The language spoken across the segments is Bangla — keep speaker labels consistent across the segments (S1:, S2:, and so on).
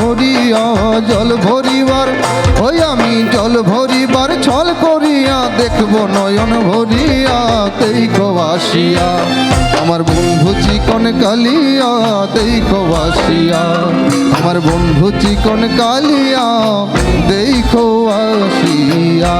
S1: ভরিয়া জল ভরিবার ওই আমি জল ভরিবার, ছল করিয়া দেখব নয়ন ভরিয়া দেখো আসিয়া। আমার বন্ধু চিকন কালিয়া দেখো আসিয়া। আমার বন্ধু চিকন কালিয়া দেখো আসিয়া।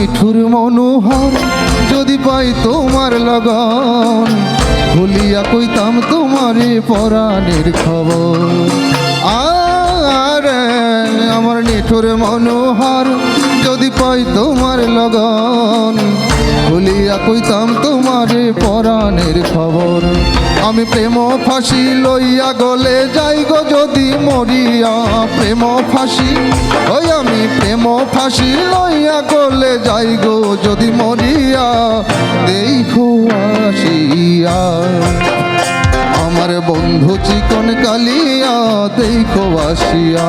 S1: নিঠুর মনোহর যদি পাই তোমার লগন ভুলিয়া কইতাম তোমারে পরাণের খবর। আর নিঠুর মনোহর, যদি পাই তোমার লগন, ভুলিয়া কইতাম তোমারে পরাণের খবর। আমি প্রেম ফাঁসি লইয়া গলে যাই গো, যদি মরিয়া প্রেম ফাঁসি। ওই আমি প্রেম ফাঁসি লইয়া গলে যাই গো, যদি মরিয়া দেখো আসিয়া আমার বন্ধু চিকন কালিয়া দেখো আসিয়া